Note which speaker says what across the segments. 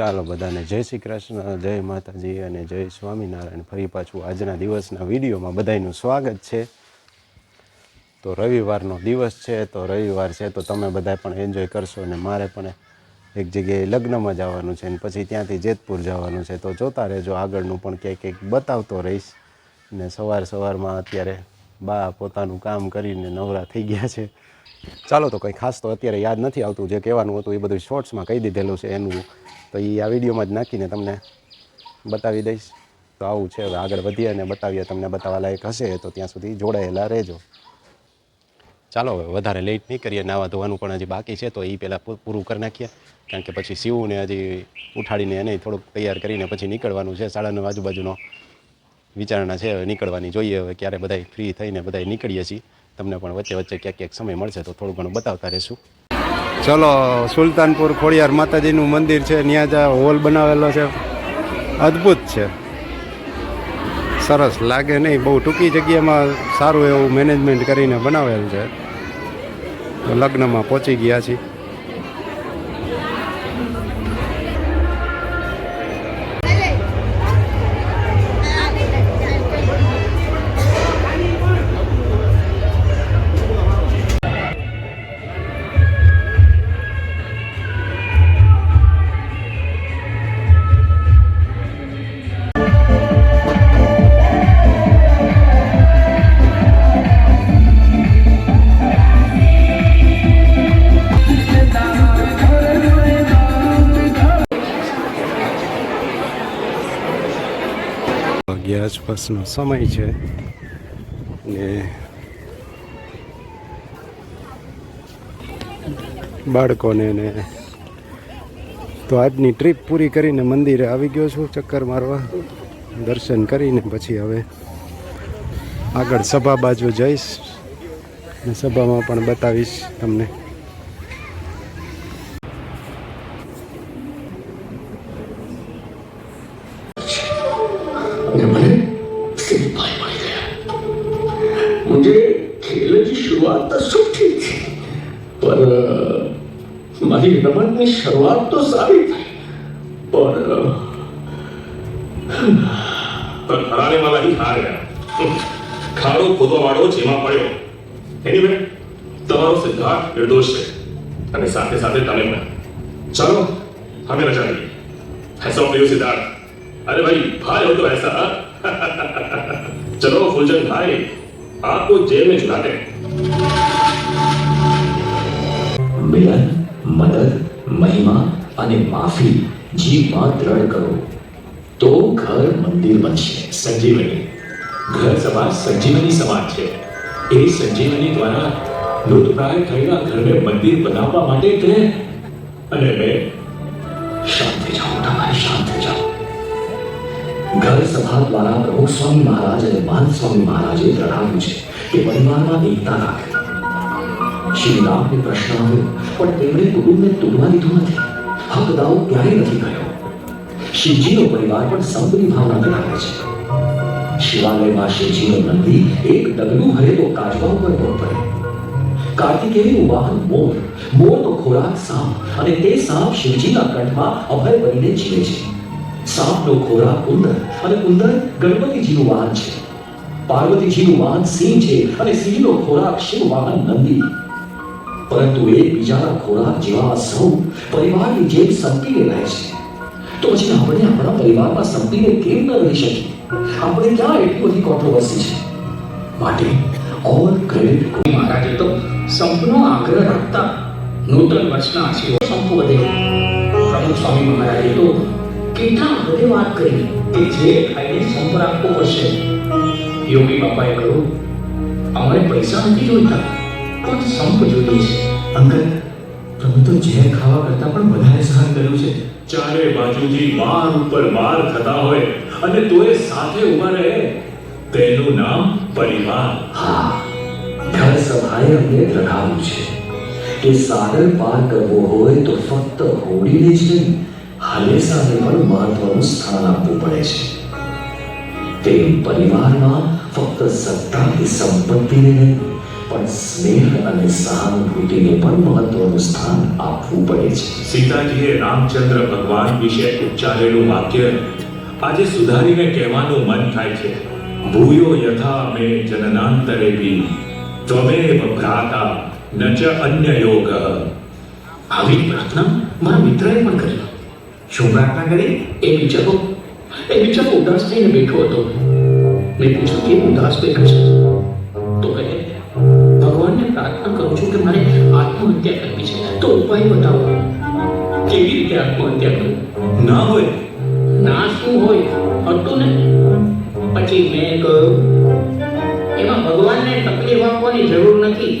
Speaker 1: ચાલો બધાને જય શ્રી કૃષ્ણ, જય માતાજી અને જય સ્વામિનારાયણ. ફરી પાછું આજના દિવસના વિડીયોમાં બધાનું સ્વાગત છે. તો રવિવારનો દિવસ છે, તો રવિવાર છે, તો તમે બધા પણ એન્જોય કરશો અને મારે પણ એક જગ્યાએ લગ્નમાં જવાનું છે અને પછી ત્યાંથી જેતપુર જવાનું છે. તો જોતા રહેજો, આગળનું પણ ક્યાંક ક્યાંક બતાવતો રહીશ. ને સવાર સવારમાં અત્યારે બા પોતાનું કામ કરીને નવરા થઈ ગયા છે. ચાલો તો કંઈ ખાસ તો અત્યારે યાદ નથી આવતું જે કહેવાનું હતું, એ બધું શોર્ટ્સમાં કહી દીધેલું છે એનું. તો એ આ વિડીયોમાં જ નાખીને તમને બતાવી દઈશ. તો આવું છે, હવે આગળ વધીએ અને બતાવીએ તમને બતાવવા લાયક હશે તો ત્યાં સુધી જોડાયેલા રહેજો. ચાલો હવે વધારે લેટ નહીં કરીએ, નાવા ધોવાનું પણ હજી બાકી છે, તો એ પહેલાં પૂરું કરી નાખીએ. કારણ કે પછી શિવને હજી ઉઠાડીને એને થોડુંક તૈયાર કરીને પછી નીકળવાનું છે સાડા નવ આજુબાજુનો વિચારણા છે નીકળવાની જોઈએ, હવે ક્યારે બધા ફ્રી થઈને બધા નીકળીએ છીએ. તમને પણ વચ્ચે વચ્ચે ક્યાંક ક્યાંક સમય મળશે તો થોડું ઘણું બતાવતા રહેશું. ચલો, સુલતાનપુર ખોડિયાર માતાજીનું મંદિર છે ત્યાં જ હોલ બનાવેલો છે. અદ્ભુત છે. સરસ લાગે નહીં, બહુ ટૂંકી જગ્યામાં સારું એવું મેનેજમેન્ટ કરીને બનાવેલ છે. લગ્નમાં પહોંચી ગયા છીએ. વાગ્યા આસપાસનો સમય છે. ને બાળકોને ને તો આજની ટ્રીપ પૂરી કરીને મંદિરે આવી ગયો છું ચક્કર મારવા. દર્શન કરીને પછી હવે આગળ સભા બાજુ જઈશ. ને સભામાં પણ બતાવીશ તમને.
Speaker 2: की शुरुआत तो सुठी थी पर મારી રમતની શરૂઆત તો સારી થઈ પણ
Speaker 3: પણ હરાને વાળા ही હાર ગયા ખાડો ખોદવા વાળો જેમાં પડ્યો એનીવે તમારો સિદ્ધાર્થ નિર્દોષ છે અને સાથે સાથે તમે પણ चलो हमें रजा दी ऐसा प्रियो सिद्धार्थ अरे भाई भाई हो तो ऐसा चलो फुलचंद भाई आपको जेल में चुनाते हैं
Speaker 2: મિલન, મદદ, મહિમા અને માફી જીવમાં દ્રઢ કરો. તો ઘર મંદિર બનશે. સંજીવની. ઘર સમાજ સંજીવની સમાજ છે. એ સંજીવની દ્વારા મૃતપ્રાય થયેલા ઘરને મંદિર બનાવવા માટે તે અને મેં શાંતિ જાઓ, તમારે શાંતિ જાઓ. ઘર સભા દ્વારા પ્રભુ સ્વામી મહારાજ અને માન સ્વામી મહારાજે જણાવ્યું છે. કે એકતા રાખે શ્રીરામને પ્રશ્ન આવ્યો પણ તેમણે કુટુંબને તોડવા દીધું નથી હક દાવો ક્યારેય નથી કર્યો શિવજીનો પરિવાર પણ સંપની ભાવના ધરાવે છે શિવાલયમાં શિવજીનો નંદી એક ડગલું હરે તો કાચબા ઉપર પણ પડે કાર્તિકેયનું વાહન મોર મોરનો ખોરાક સાપ અને તે સાપ શિવજીના કંઠમાં અભય બનીને જીવે છે. સાપનો ખોરાક ઉંદર અને ઉંદર ગણપતિજીનું વાહન છે. પાર્વતીજીનું વાહન સિંહ છે અને સિંહનો ખોરાક શિવ વાહન નંદી. પરંતુ એ બીજાના ખોરાક જેવા સૌ પરિવારની જેમ સંપીને રહે છે. તો પછી આપણે આપણા પરિવારમાં સંપીને કેમ ન રહી શકીએ? આપણે ક્યાં એટલી બધી કોન્ટ્રોવર્સી છે? માટે ઓલ ક્રેડિટ કોઈ
Speaker 4: મહારાજે તો સંપનો આગ્રહ રાખતા નૂતન વર્ષના આશીર્વ સંપુ વધે પ્રમુખ સ્વામી મહારાજે તો કેટલા હદે વાત કરી. કે જે ખાઈને સંપ રાખવો પડશે. યોગી બાપાએ કહ્યું અમારે પૈસા નથી જોઈતા પણ સંપ જોઈએ છે.
Speaker 5: અંકલ તમે તો ઝેર ખાવા કરતા પણ વધારે સહન કર્યું છે.
Speaker 3: ચારે બાજુથી માર ઉપર માર થતા હોય અને તોય સાથે ઊભા રહે. તેનું નામ પરિવાર.
Speaker 2: હા ઘર સભાએ અમને રખાવ્યું છે કે સાગર પાર કરવો હોય તો ફક્ત હોડીને જ નહીં હલેસાને પણ મહત્વનું સ્થાન આપવું પડે છે. તે પરિવારમાં ફક્ત સત્તા કે સંપત્તિને નહીં, પણ સ્નેહ અને સહાનુભૂતિને પણ મહત્વનું સ્થાન આપવું પડે છે.
Speaker 3: સીતાજીએ રામચંદ્ર ભગવાન વિશે ઉચ્ચારેલું વાક્ય, આજે સુધારીને કહેવાનું મન થાય છે. ભૂયો યથા મે જનનાંતરે બી ત્વમેવ ભ્રાતા, ન ચ અન્ય યોગ.
Speaker 4: આવી પ્રાર્થના મારા મિત્રએ પણ કરી.
Speaker 5: શું પ્રાર્થના કરી?
Speaker 4: એ બિચારો એ બિચારો ઉદાસ થઈને બેઠો હતો. મેં પૂછ્યું કે ઉદાસ બેઠો છે. તો કહે ભગવાનને પ્રાર્થના કરું છું કે મારે આત્મહત્યા કરવી છે. તો ઉપાય બતાવો. કેવી રીતે આત્મહત્યા કરું?
Speaker 3: ના હોય.
Speaker 4: ના શું હોય? હતું ને. પછી મેં કહ્યું એમાં ભગવાનને તકલીફ આપવાની જરૂર નથી.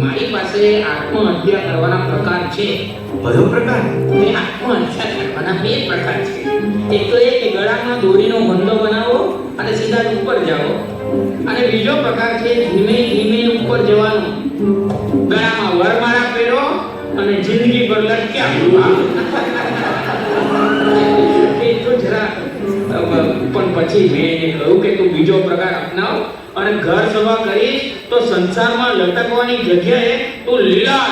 Speaker 4: મારી પાસે આત્મહત્યા કરવાના પ્રકાર છે.
Speaker 5: કયો પ્રકાર?
Speaker 4: તે આત્મહત્યા કરવાના બે પ્રકાર છે. એક તો એ કે ગળામાં દોરીનો બંધો બનાવો અને સીધા જ ઉપર જાઓ. અને બીજો પ્રકાર છે ધીમે ધીમે ઉપર જવાનું. ગળામાં વરમાળા પહેરો અને જિંદગી પર લટક્યા. એ તો જરા પણ પછી મેં એને કહ્યું કે તું બીજો પ્રકાર અપનાવ. અને ઘર સભા કરીશ તો સંસારમાં લટકવાની જગ્યાએ તું લીલા.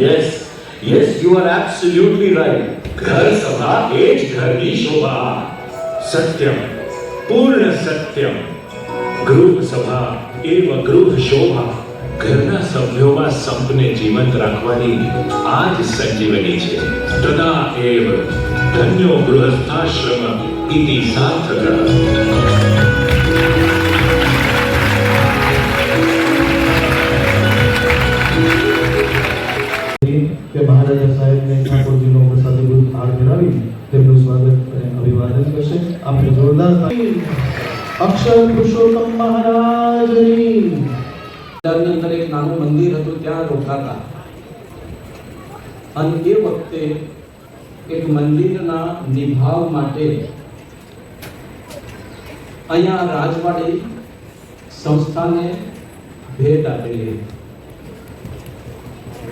Speaker 2: Yes yes you are absolutely right ઘર સભા એ જ ઘરની શોભા.
Speaker 3: સત્યમ, પૂર્ણ સત્યમ. ગૃહ સભા એવ ગૃહ શોભા. ઘરના સભ્યોમાં સંપને જીવંત રાખવાની આ જ સંજીવની છે. તદા એવ ધન્યો ગૃહસ્થાશ્રમ ઇતિ સાર્થક.
Speaker 6: જોરદાર
Speaker 7: એક નાનું મંદિર હતું, ત્યાં રોકાતા. અને એ વખતે એક મંદિરના નિભાવ માટે અહીંયા રાજવાડી સંસ્થાને ભેટ આપેલી હતી.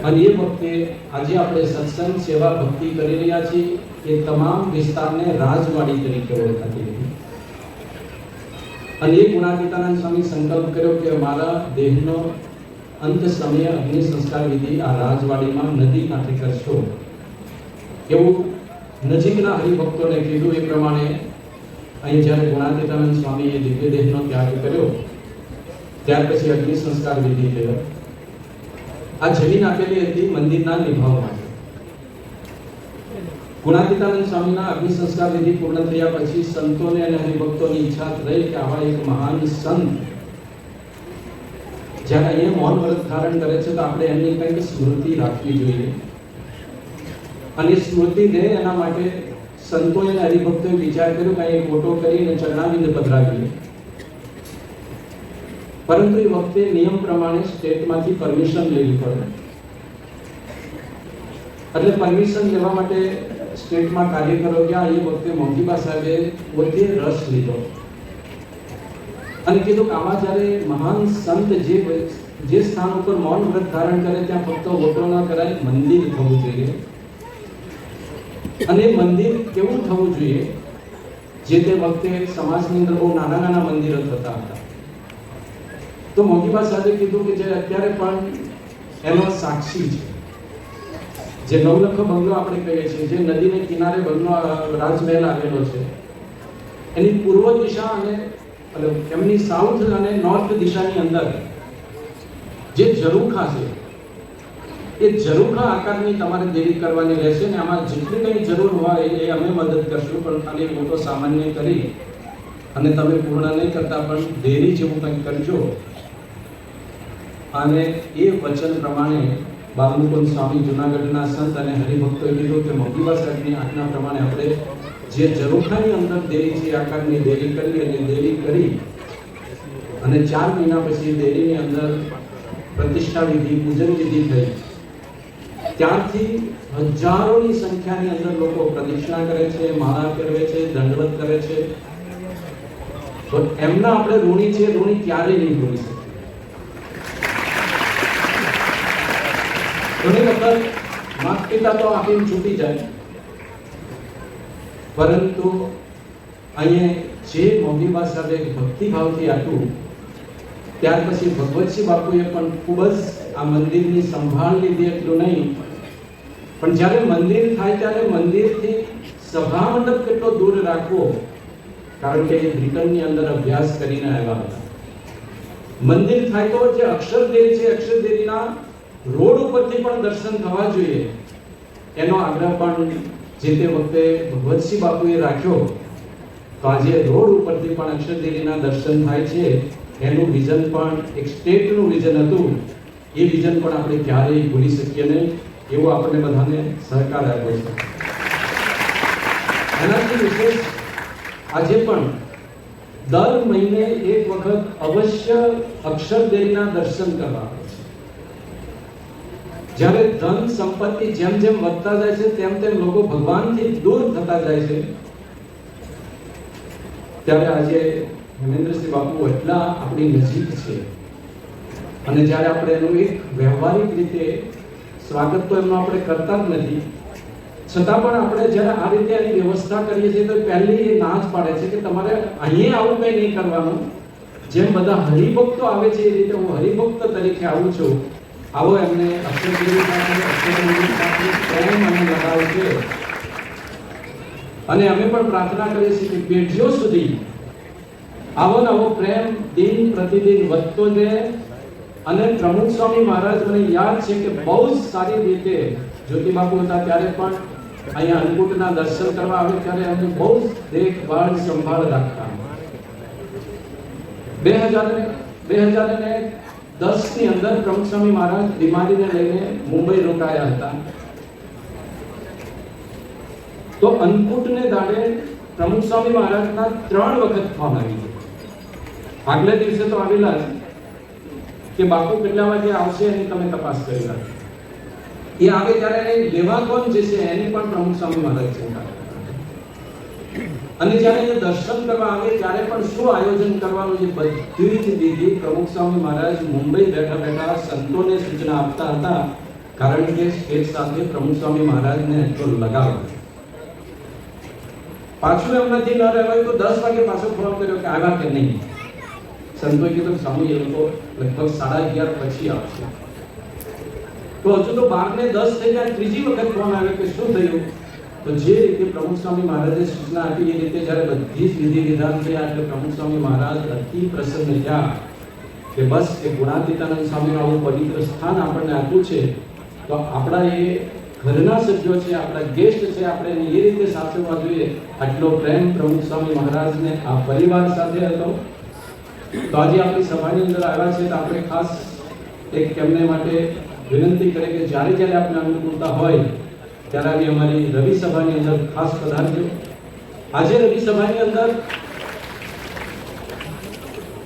Speaker 7: અને એ વખતે આજે આપણે સત્સંગ સેવા ભક્તિ કરી રહ્યા છીએ એ તમામ વિસ્તારને રાજવાડી તરીકે ઓળખાતી હતી અને એ ગુણાતીતાનંદ સ્વામી સંકલ્પ કર્યો કે મારા દેહનો અંત સમયે અગ્નિ સંસ્કાર વિધિ આ રાજવાડીમાં નદી કાંઠે કરશો. એવું નજીકના હરિભક્તોને કીધું એ પ્રમાણે અહીં જ્યારે ગુણાતીતાનંદ સ્વામીએ દિવ્ય દેહનો ત્યાગ કર્યો, ત્યાર પછી અગ્નિ સંસ્કાર વિધિ થયો. આ જમીન આપેલી હતી મંદિરના નિભાવ માટે. ગુણાતીતાનંદ સ્વામીના અગ્નિ સંસ્કાર વિધિ પૂર્ણ થયા પછી સંતોને અને હરિભક્તોની ઈચ્છા થઈ કે આવા એક મહાન સંત, જ્યારે અહીંયા મૌન વ્રત ધારણ કરે છે, તો આપણે એમની કંઈક સ્મૃતિ રાખવી જોઈએ. અને સ્મૃતિને સ્મૃતિ એના માટે સંતોએ અને હરિભક્તોએ વિચાર કર્યો કે અહીં ફોટો કરીને ચરણાવિંદ પધરાવીએ. પરંતુ એ વખતે નિયમ પ્રમાણે સ્ટેટમાંથી પરમિશન લેવી પડે. એટલે પરમિશન લેવા માટે સ્ટેટમાં કાર્યકરો ગયા, એ વખતે મોતીબા સાહેબે પોતે રસ લીધો. અને કીધું કે આમાં જ્યારે મહાન સંત જે જે સ્થાન ઉપર મૌન વ્રત ધારણ કરે, ત્યાં ફક્ત વોટો ન કરાય, મંદિર થવું જોઈએ. અને મંદિર કેવું થવું જોઈએ? જે તે વખતે સમાજની અંદર બહુ નાના નાના મંદિરો થતા હતા. તો મોગીબા સાહેબે કીધું કે જે અત્યારે પણ એનો સાક્ષી છે. જે નવલખો બંગલો આપણે કહીએ છીએ, જે નદીને કિનારે બંગલો રાજમહેલ આવેલો છે, એની પૂર્વ દિશા અને એમની સાઉથ અને નોર્થ દિશાની અંદર જે ઝરૂખા છે, એ ઝરૂખા આકારની તમારે દેરી કરવાની રહેશે ને આમાં જેટલી કંઈ જરૂર હોય એ અમે મદદ કરશું, પણ ખાલી મોટો સામાન્ય કરી અને તમે પૂર્ણ નહીં કરતા પણ દેરી જેવું કંઈક કરજો. અને એ વચન પ્રમાણે બાલમુકુંદ સ્વામી જુનાગઢના સંત અને હરિભક્તોએ કીધું કે મોગીબા સાહેબની આજ્ઞા પ્રમાણે આપણે જે જરૂખાની અંદર દેરી છે આકારની દેરી કરી અને દેરી કરી અને ચાર મહિના પછી દેરીની અંદર પ્રતિષ્ઠા વિધિ, પૂજન વિધિ થઈ. ત્યારથી હજારોની સંખ્યાની અંદર લોકો પ્રદક્ષિણા કરે છે, માળા ફેરવે છે, દંડવત કરે છે. તો એમના આપણે ઋણી છે, ઋણી ક્યારેય નહીં ભૂલી ઘણી વખત માતા તો આપીને છૂટી જાય. પરંતુ અહીંયા જે મોગીબા સાહેબે ભક્તિભાવથી આપ્યું ત્યાર પછી ભગવતસિંહ બાપુએ પણ ખૂબ જ આ મંદિરની સંભાળ લીધી એટલું નહીં. પણ જ્યારે મંદિર થાય ત્યારે મંદિરથી સભા મંડપ કેટલો દૂર રાખવો? કારણ કે એ બ્રિટનની અંદર અભ્યાસ કરીને આવ્યા હતા. મંદિર થાય તો જે અક્ષરદેવી છે અક્ષરદેવીના રોડ ઉપરથી પણ દર્શન થવા જોઈએ. એનો આગ્રહ પણ જે તે વખતે ભગવતસિંહ બાપુએ રાખ્યો. તો આજે રોડ ઉપરથી પણ અક્ષરદેવીના દર્શન થાય છે. એનું વિઝન પણ, એક સ્ટેટનું વિઝન હતું. એ વિઝન પણ આપણે ક્યારેય ભૂલી શકીએ નહીં. એવો આપણને બધાને સહકાર આપ્યો છે. એનાથી વિશેષ આજે પણ દર મહિને એક વખત અવશ્ય અક્ષરદેવીના દર્શન કરવા. જ્યારે ધન સંપત્તિ જેમ જેમ વધતા જાય છે, તેમ તેમ લોકો ભગવાનથી દૂર થતા જાય છે. ત્યારે આજે હેમેન્દ્રસિંહ બાપુ એટલા આપણી નજીક છે. અને જ્યારે આપણે એનું એક વ્યવહારિક રીતે સ્વાગત તો એમનું આપણે કરતા જ નથી. છતાં પણ આપણે જ્યારે આ રીતે એની વ્યવસ્થા કરીએ છીએ, તો પહેલી એ ના પાડે છે કે તમારે અહીંયા આવું કંઈ નહીં કરવાનું. જેમ બધા હરિભક્તો આવે છે, એ રીતે હું હરિભક્ત તરીકે આવું છું. આવો પ્રેમ અને અમે પણ પ્રાર્થના કરીએ છીએ કે પેઢીઓ સુધી આવો નવો પ્રેમ દિન પ્રતિદિન વધતો રહે અને પ્રમુખ સ્વામી મહારાજ, મને યાદ છે કે બહુ જ સારી રીતે જ્યોતિબાપુ હતા ત્યારે પણ અહીંયા અન્નકૂટના દર્શન કરવા આવે ત્યારે અમે બહુ જ દેખભાળ, સંભાળ રાખતા. બે હજાર બે હજાર ને દસની અંદર પ્રમુખ સ્વામી મહારાજ બીમારીને લઈને મુંબઈ રોકાયા હતા તો અન્નકૂટને દાડે પ્રમુખ સ્વામી મહારાજના ત્રણ વખત ફોન આવી ગયો આગલે દિવસે તો આવેલા જ કે બાપુ કેટલા વાગે આવશે એની તમે તપાસ કરી રાખો એ આવે ત્યારે એને લેવા કોણ જે છે એની પણ પ્રમુખ સ્વામી મહારાજ ચિંતા કરતા. અને જ્યારે એ દર્શન કરવા આવે, ત્યારે પણ શું આયોજન કરવાનું છે? બધી જ વિધિ પ્રમુખ સ્વામી મહારાજ મુંબઈ બેઠા બેઠા સંતોને સૂચના આપતા હતા, કારણ કે સ્ટેજ સાથે પ્રમુખ સ્વામી મહારાજને એટલો લગાવ. પાછું એમનાથી ન રહેવાય તો દસ વાગે પાછો ફોન કર્યો કે આવ્યા કે નહીં? સંતોએ કીધું સામુ એ લોકો લગભગ સાડા અગિયાર પછી આવશે. તો હજુ તો બાર ને દસ થઈ ગયા, ત્રીજી વખત ફોન આવ્યો કે શું થયું? તો જે રીતે પ્રમુખ સ્વામી મહારાજે સૂચના આપી એ રીતે જ્યારે બધી જ વિધિ વિધાન થયા એટલે પ્રમુખ સ્વામી મહારાજ અતિ પ્રસન્ન થયા કે બસ એ ગુણાતીતાનંદ સ્વામીનું આવું પવિત્ર સ્થાન આપણને આપ્યું છે, તો આપણા એ ઘરના સભ્યો છે, આપણા ગેસ્ટ છે, આપણે એને એ રીતે સાચવવા જોઈએ. આટલો પ્રેમ પ્રમુખ સ્વામી મહારાજને આ પરિવાર સાથે હતો. તો આજે આપણી સભાની અંદર આવ્યા છે, તો આપણે ખાસ એક એમને માટે વિનંતી કરે કે જ્યારે જ્યારે આપણે અનુકૂળતા હોય ત્યારે અમારી રવિ સભાની અંદર ખાસ પધારજો આજે રવિ સભાની અંદર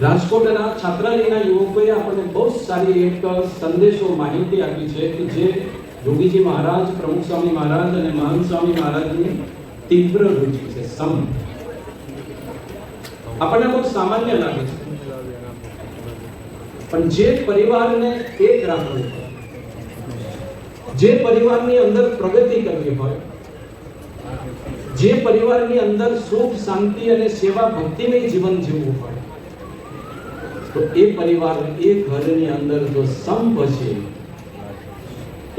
Speaker 7: રાજકોટના છાત્રાલયના યુવકોએ આપણને બહુ સારી એક સંદેશો માહિતી આપી છે કે જે યોગીજી મહારાજ, પ્રમુખ સ્વામી મહારાજ અને મહાન સ્વામી મહારાજની તીવ્ર રુચિ છે, સમ. આપણને બહુ સામાન્ય લાગે છે. પણ જે પરિવારને એક રાખવું જે પરિવારની અંદર પ્રગતિ કરવી હોય, જે પરિવારની અંદર સુખ, શાંતિ અને સેવા ભક્તિમય જીવન જીવવું હોય, તો એ પરિવાર એ ઘરની અંદર જો સંપ છે,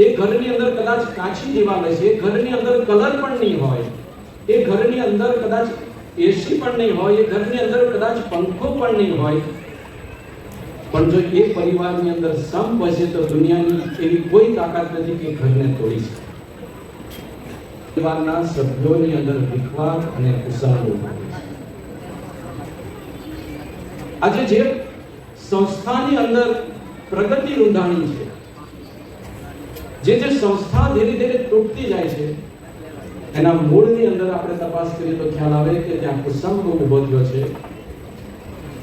Speaker 7: એ ઘરની અંદર કદાચ કાચી દિવાલ છે ઘરની અંદર કલર પણ નહીં હોય, એ ઘરની અંદર કદાચ એસી પણ નહીં હોય, એ ઘરની અંદર કદાચ પંખો પણ નહીં હોય પણ જો એ પરિવારની અંદર સમ હશે તો દુનિયાની એવી કોઈ તાકાત નથી કે ઘરને તોડી શકે. પરિવારના સભ્યોની અંદર વિખવાદ અને ઉત્સાહ આજે જે સંસ્થાની અંદર પ્રગતિ રૂંધાણી છે, જે જે સંસ્થા ધીરે ધીરે તૂટતી જાય છે, એના મૂળની અંદર આપણે તપાસ કરીએ તો ખ્યાલ આવે કે ત્યાં કુસંગ ઊભો થયો છે.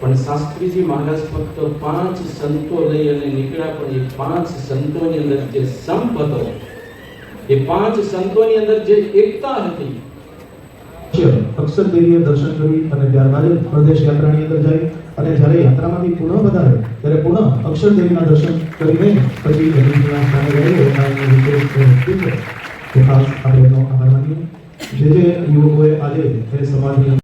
Speaker 7: પણ શાસ્ત્રીજી મહારાજ ફક્ત પાંચ સંતો લઈ અને નીકળ્યા પણ એ પાંચ સંતોની અંદર જે સંપ હતો, એ પાંચ સંતોની અંદર જે એકતા હતી
Speaker 6: અક્ષર દેવીએ દર્શન કરી અને ત્યારબાદ પ્રદેશ યાત્રાની અંદર જાય અને જ્યારે યાત્રામાંથી પુનઃ વધારે, ત્યારે પુનઃ અક્ષર દેવીના દર્શન કરીને પછી ગરીબના સ્થાને ખાસ આપણે એનો આભાર માનીએ. જે જે યુવકોએ આજે સમાજની